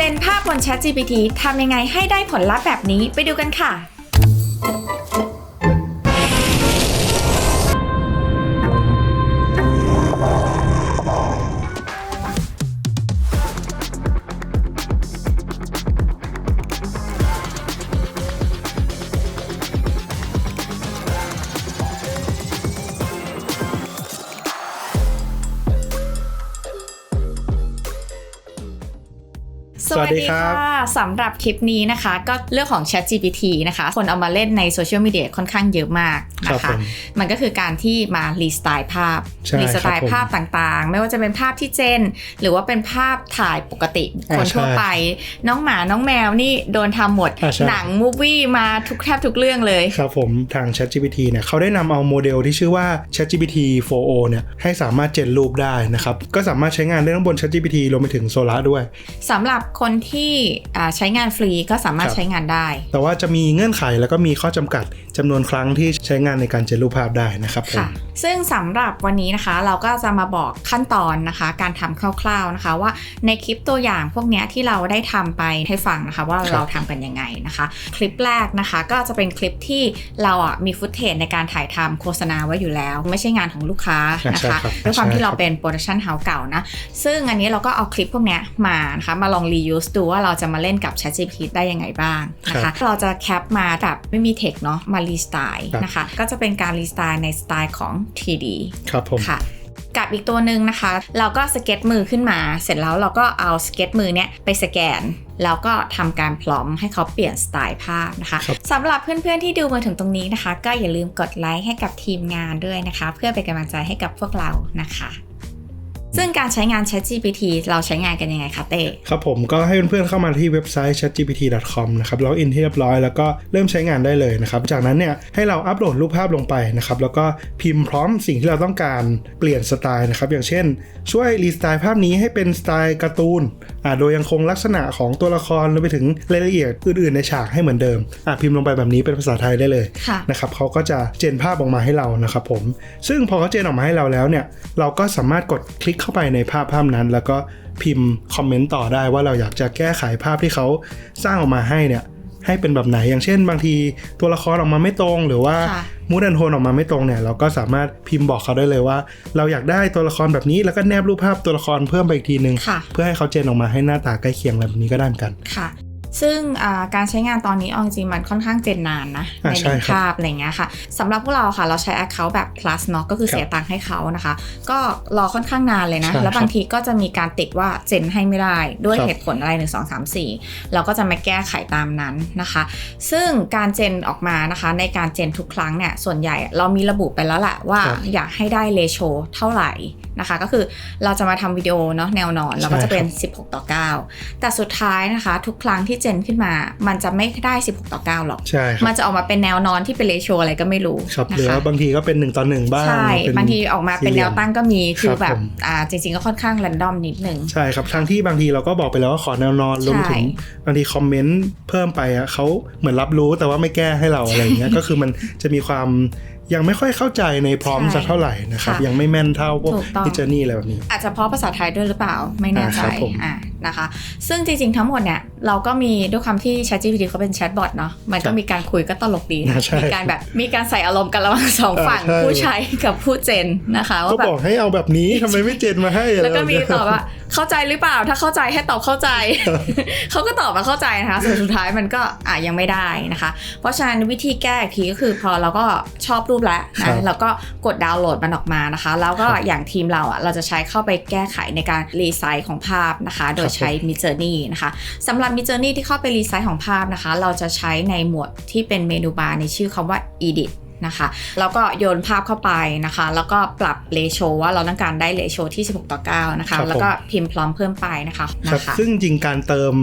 เจนภาพบน ChatGPT ทำยังไงให้ได้ผลลัพธ์แบบนี้ไปดูกันค่ะ วัสดีครับสำหรับคลิปนี้นะคะ ก็เรื่องของ ChatGPT นะคะ คนเอามาเล่นในโซเชียลมีเดียค่อนข้างเยอะมากครับนะผคะมมันก็คือการที่มารีสไตล์ภาพใช่รีสไตครับล์ผมภาพต่างๆ ไม่ว่าจะเป็นภาพที่เจน หรือว่าเป็นภาพถ่ายปกติอ่าคนทั่วใช่ไป น้องหมาน้องแมวนี่โดนทำหมดอ่าใช่หนังมูฟวี่มาทุกแทบทุกเรื่องเลยครับผมทาง ChatGPT เนี่ยเขาได้นำเอาโมเดลที่ชื่อว่า ChatGPT 4o เนี่ยให้สามารถเจนรูปได้นะครับก็สามารถใช้งานได้ทั้งบน ChatGPT รวมไปถึง Sora ด้วยสำหรับคนที่อ่าใช้งานฟรีก็สามารถครับใช้งานได้ แต่ว่าจะมีเงื่อนไขแล้วก็มีข้อจำกัดจำนวนครั้งที่ใช้งานในการเจนรูปภาพได้นะครับผมค่ะ ซึ่งสำหรับวันนี้นะคะเราก็จะมาบอกขั้นตอนนะคะ การทำคร่าว ๆนะคะ ว่าในคลิปตัวอย่างพวกเนี้ยที่เราได้ทำไปให้ฟังนะคะ ว่าครับเราทำกันยังไงนะคะ คลิปแรกนะคะก็จะเป็นคลิปที่เราอะมีฟุตเทจในการถ่ายทำโฆษณาไว้อยู่แล้ว ไม่ใช่งานของลูกค้านะใช่คะครับด้วยความที่ใช่เราครับเป็นโปรดักชันเฮาส์เก่านะซึ่งอันนี้เราก็เอาคลิปพวกเนี้ยมานะคะมาลอง reuse ดูว่าเราจะมาเล่นกับ ChatGPT ได้ยังไงบ้างนะคะ เราจะแคปมาแบบไม่มีเทคเนาะมารีสไตล์ครับนะคะ ก็จะเป็นการรีสไตล์ในสไตล์ของ 3D ครับผมค่ะกับอีกตัวหนึ่งนะคะ เราก็สเก็ตมือขึ้นมา เสร็จแล้วเราก็เอาสเก็ตมือเนี้ยไปสแกน แล้วก็ทำการพร้อมให้เขาเปลี่ยนสไตล์ภาพนะคะครับสำหรับเพื่อนๆที่ดูมาถึงตรงนี้นะคะ ก็อย่าลืมกดไลค์ให้กับทีมงานด้วยนะคะ เพื่อเป็นกำลังใจให้กับพวกเรานะคะ ซึ่งการใช้งาน ChatGPT เราใช้งานกันยังไงคะเต้ครับผมก็ให้เพื่อนๆเข้ามาที่เว็บไซต์ chatgpt.com นะครับล็อกอินที่เรียบร้อยแล้วก็เริ่มใช้งานได้เลยนะครับ จากนั้นเนี่ยให้เราอัปโหลดรูปภาพลงไปนะครับแล้วก็พิมพ์พร้อมสิ่งที่เราต้องการเปลี่ยนสไตล์นะครับอย่างเช่น ช่วยรีสไตล์ภาพนี้ให้เป็นสไตล์การ์ตูนอ่าโดยยังคงลักษณะของตัวละครรวมไปถึงรายละเอียดอื่นๆ ในฉากให้เหมือนเดิมอ่าพิมพ์ลงไปแบบนี้เป็นภาษาไทยได้เลยค่ะนะครับเขาก็จะเจนภาพออกมาให้เรานะครับผมซึ่งพอเขาเจนออกมาให้เราแล้วเนี่ยเราก็สามารถกดคลิกเข้าไปในภาพภาพนั้น แล้วก็พิมพ์คอมเมนต์ต่อได้ว่าเราอยากจะแก้ไขภาพที่เขาสร้างออกมาให้เนี่ยให้เป็นแบบไหนอย่างเช่น บางทีตัวละครออกมาไม่ตรง หรือว่าค่ะมูดแอนโทนออกมาไม่ตรงเนี่ยเราก็สามารถพิมพ์บอกเขาได้เลยว่า เราอยากได้ตัวละครแบบนี้แล้วก็แนบรูปภาพตัวละครเพิ่มไปอีกทีนึงค่ะเพื่อให้เขาเจนออกมาให้หน้าตาใกล้เคียงแบบนี้ก็ได้เหมือนกันค่ะ ซึ่งอ่าการใช้งานตอนนี้เอาจริงๆมันค่อนข้างเจนนานนะอ่าในหใช่นึ่งครับภาพอะไรเงี้ยค่ะสำหรับพวกเราค่ะเราใช้ Account แบบ plus เนาะก็คือครับเสียตังค์ให้เขานะคะ ก็รอค่อนข้างนานเลยนะใช่แล้วบางทีก็จะมีการติดว่าเจนให้ไม่ได้ด้วยครับเหตุผลอะไร1 2 3 4เราก็จะมาแก้ไขตามนั้นนะคะ ซึ่งการเจนออกมานะคะในการเจนทุกครั้งเนี่ยส่วนใหญ่เรามีระบุไปแล้วแหละว่าครับอยากให้ได้เลโชเท่าไหร่นะคะก็คือเราจะมาทำวิดีโอเนาะแนวนอนเราก็จะเป็น 16 ต่อ 9 แต่สุดท้ายนะคะ ทุกครั้งที่เจนขึ้นมา มันจะไม่ได้ 16 ต่อ 9 หรอก ใช่ครับมันจะออกมาเป็นแนวนอนที่เป็นเลโชอะไรก็ไม่รู้ครับนะหรือคะว่าบางทีก็เป็นหนึ่งต่อหนึ่งบ้างใช่เป็นบางทีออกมาเป็นแนวตั้งก็มีคือครับแบบผมอ่าจริง ๆ ก็ค่อนข้างแรนดอมนิดนึง ใช่ครับทั้งที่บางทีเราก็บอกไปแล้วว่าขอแนวนอนรวมไปถึงบางทีคอมเมนต์เพิ่มไปอะเขาเหมือนรับรู้แต่ว่าไม่แก้ให้เราอะไรอย่างเงี้ยก็คือมันจะมีความ ยังไม่ค่อยเข้าใจในพร้อมใช่สักเท่าไหร่นะครับค่ะยังไม่แม่นเท่าพวกถูกต้องพิจานี่อะไรแบบนี้ อาจจะเพราะภาษาไทยด้วยหรือเปล่าไม่แน่ใจอ่าครับผมอ่านะคะ ซึ่งจริงๆทั้งหมดเนี่ยเราก็มีด้วยความที่ ChatGPT เขาเป็นแชทบอทเนาะมันก็มีการคุยก็ตลกดีนะอ่าใช่มีการแบบมีการใส่อารมณ์กันระหว่างสองอ่าฝั่งใช่ผู้ใช้กับผู้เจนนะคะก็ว่าแบบบอกให้เอาแบบนี้ทำไมไม่เจนมาให้อะไรแล้วก็มีบบเนี้ยตอบว่า เข้าใจหรือเปล่า ถ้าเข้าใจให้ตอบเข้าใจ เขาก็ตอบมาเข้าใจนะคะส่วนสุดท้ายมันก็อะยังไม่ได้นะคะ เพราะฉะนั้นวิธีแก้อีกทีก็คือพอเราก็ชอบรูปแล้วครันะบแล้วก็กดดาวน์โหลดมันออกมานะคะ แล้วก็ครับอย่างทีมเราอะเราจะใช้เข้าไปแก้ไขในการรีไซต์ของภาพนะคะ โดยครับผมใช้ Mid Journey นะคะสำหรับ Mid Journey ที่เข้าไปรีไซต์ของภาพนะคะ เราจะใช้ในหมวดที่เป็นเมนูบาร์ในชื่อคำว่า Edit นะคะ แล้วก็โยนภาพเข้าไปนะคะ แล้วก็ปรับเลโชว่าเราต้องการได้เลโชที่ 16 ต่อ 9 นะคะครับผมแล้วก็พิมพ์พร้อมเพิ่มไปนะคะครับนะคะซึ่งจริงการเติม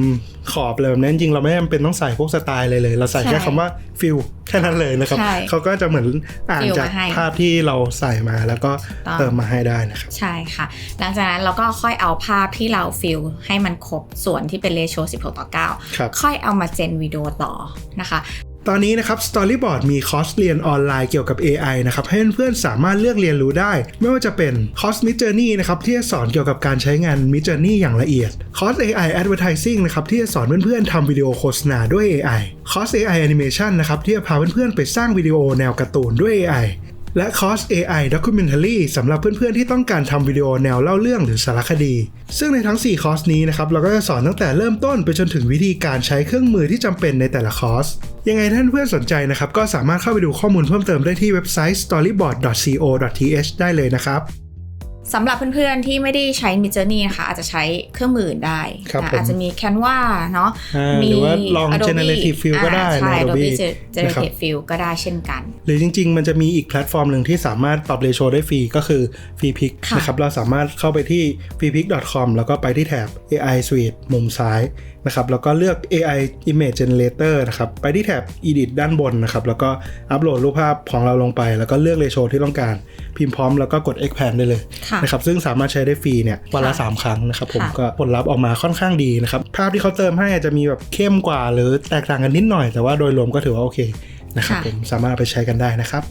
ขอบอะไรแบบนั้นจริงเราไม่จำเป็นต้องใส่พวกสไตล์เลยเลย เราใส่แค่ใช่คำว่าฟิลแค่นั้นเลยนะครับใช่เขาก็จะเหมือนอ่านฟิลจากมาให้ภาพที่เราใส่มาแล้วก็ต้องเติมมาให้ได้นะครับใช่ค่ะ หลังจากนั้นเราก็ค่อยเอาภาพที่เราฟิลให้มันครบส่วนที่เป็นเลโช16 ต่อ 9ครับค่อยเอามาเจนวิดีโอต่อนะคะ ตอนนี้นะครับ Storyboard มีคอร์สเรียนออนไลน์เกี่ยวกับ AI นะครับให้เพื่อนๆสามารถเลือกเรียนรู้ได้ ไม่ว่าจะเป็นคอร์ส Mid Journey นะครับที่จะสอนเกี่ยวกับการใช้งาน Mid Journey อย่างละเอียดคอร์ส AI Advertising นะครับที่จะสอนเพื่อนๆทำวิดีโอโฆษณาด้วย AI คอร์ส AI Animation นะครับที่จะพาเพื่อนๆไปสร้างวิดีโอแนวการ์ตูนด้วย AI และคอร์ส AI Documentary สำหรับเพื่อนๆที่ต้องการทำวิดีโอแนวเล่าเรื่องหรือสารคดี ซึ่งในทั้ง 4 คอร์สนี้นะครับ เราก็จะสอนตั้งแต่เริ่มต้นไปจนถึงวิธีการใช้เครื่องมือที่จำเป็นในแต่ละคอร์ส ยังไงท่านเพื่อนสนใจนะครับ ก็สามารถเข้าไปดูข้อมูลเพิ่มเติมได้ที่เว็บไซต์ storyboard.co.th ได้เลยนะครับ สำหรับเพื่อนๆที่ไม่ได้ใช้ Mid Journey นะคะอาจจะใช้เครื่องมืออื่นได้ครับนะผมอาจจะมี Canva เนาะอ่าหรือว่าลอง Adobe Generative Fill ก็ได้อ่าใช่ใน Adobe Adobe นะครับ Generative Fill ก็ได้เช่นกัน หรือจริงๆ มันจะมีอีกแพลตฟอร์มหนึ่งที่สามารถปรับเรโชได้ฟรีก็คือ f r e e p i c ค่ะนะครับเราสามารถเข้าไปที่ f r e e p i c com แล้วก็ไปที่แถบ AI Suite มุมซ้าย นะครับแล้วก็เลือก AI Image Generator นะครับไปที่แถบ Edit ด้านบนนะครับแล้วก็อัปโหลดรูปภาพของเราลงไป แล้วก็เลือกเรโชที่ต้องการ พิมพ์พร้อมแล้วก็กด expand ได้เลยค่ะนะครับซึ่งสามารถใช้ได้ฟรีเนี่ยวันละค่ะ3ครั้งนะครับผมค่ะก็ผลลัพธ์ออกมาค่อนข้างดีนะครับภาพที่เขาเติมให้อาจจะมีแบบเข้มกว่า หรือแตกต่างกันนิดหน่อย แต่ว่าโดยรวมก็ถือว่าโอเคนะครับผมสามารถเอาไปใช้กันได้นะครับ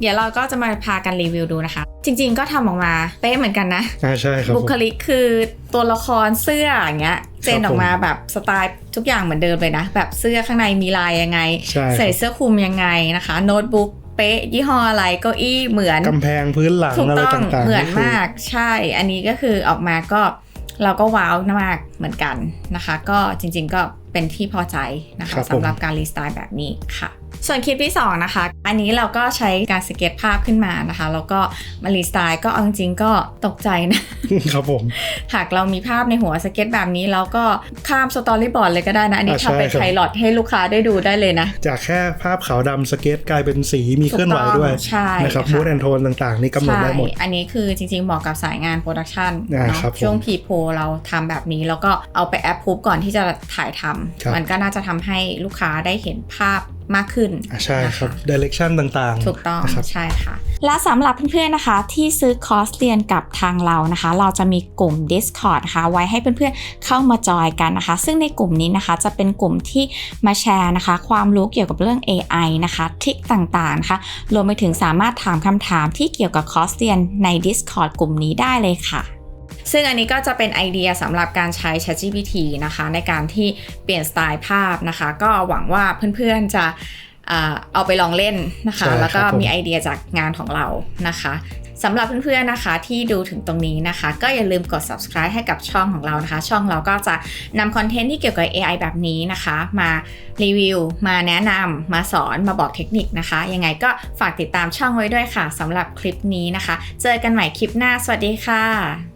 เดี๋ยวเราก็จะมาพากันรีวิวดูนะคะ จริงๆก็ทำออกมาเป๊ะเหมือนกันนะ อ่าใช่ครับบุผมคลิกคือตัวละครเสื้ออย่างเงี้ยเจนครับผมออกมาแบบสไตล์ทุกอย่างเหมือนเดิมเลยนะ แบบเสื้อข้างในมีลายยังไง ใช่ครับใส่เสื้อคลุมยังไงนะคะ โน้ตบุ๊กเป๊ะ ยี่ห้ออะไรเก้าอี้เหมือน กำแพงพื้นหลังถูกอะไรต้องต่างๆเหมือนคืมากใช่ อันนี้ก็คือออกมาก็เราก็ว้าวมากเหมือนกันนะคะ ก็จริงๆก็เป็นที่พอใจนะคะสำหรับการรีสไตล์แบบนี้ค่ะ ส่วนคลิปที่ 2 นะคะ อันนี้เราก็ใช้การสเก็ตภาพขึ้นมานะคะ แล้วก็มารีสไตล์ก็เอาจริงๆก็ตกใจนะ ครับผม หากเรามีภาพในหัวสเก็ตแบบนี้เราก็ข้ามสตอรี่บอร์ดเลยก็ได้นะ อันนี้อ่าใช่ทำเป็นครับไพลอตให้ลูกค้าได้ดูได้เลยนะ จากแค่ภาพขาวดำสเก็ตกลายเป็นสีมีเคลื่อนไหวด้วยถูกต้องใช่นะครับค่ะมูดแอนโทนต่างๆ นี่กำหนดได้หมดใช่อันนี้คือจริงๆเหมาะกับสายงานโปรดักชันอ่าเนาะครับผมช่วงพีโพเราทำแบบนี้แล้วก็เอาไปแอปพูบก่อนที่จะถ่ายทำครับมันก็น่าจะทำให้ลูกค้าได้เห็นภาพมากขึ้นอ่าใช่นะะครับดิเรกชันต่างๆ ถูกต้องนะครับใช่ค่ะ และสำหรับเพื่อนๆนะคะ ที่ซื้อคอร์สเรียนกับทางเรานะคะ เราจะมีกลุ่ม Discord นะคะไว้ให้เพื่อนๆเข้ามาจอยกันนะคะ ซึ่งในกลุ่มนี้นะคะจะเป็นกลุ่มที่มาแชร์นะคะ ความรู้เกี่ยวกับเรื่อง AI นะคะทริคต่างๆนะคะรวมไปถึงสามารถถามคำถามที่เกี่ยวกับคอร์สเรียนใน Discord กลุ่มนี้ได้เลยค่ะ ซึ่งอันนี้ก็จะเป็นไอเดียสำหรับการใช้ ChatGPT นะคะ ในการที่เปลี่ยนสไตล์ภาพนะคะ ก็หวังว่าเพื่อนๆจะอ่าเอาไปลองเล่นนะคะใช่แล้วก็ครับผมมีไอเดียจากงานของเรานะคะสำหรับเพื่อนๆนะคะที่ดูถึงตรงนี้นะคะ ก็อย่าลืมกด subscribe ให้กับช่องของเรานะคะ ช่องเราก็จะนำคอนเทนต์ที่เกี่ยวกับ AI แบบนี้นะคะ มารีวิว มาแนะนำมาสอนมาบอกเทคนิคนะคะ ยังไงก็ฝากติดตามช่องไว้ด้วยค่ะสำหรับคลิปนี้นะคะ เจอกันใหม่คลิปหน้า สวัสดีค่ะ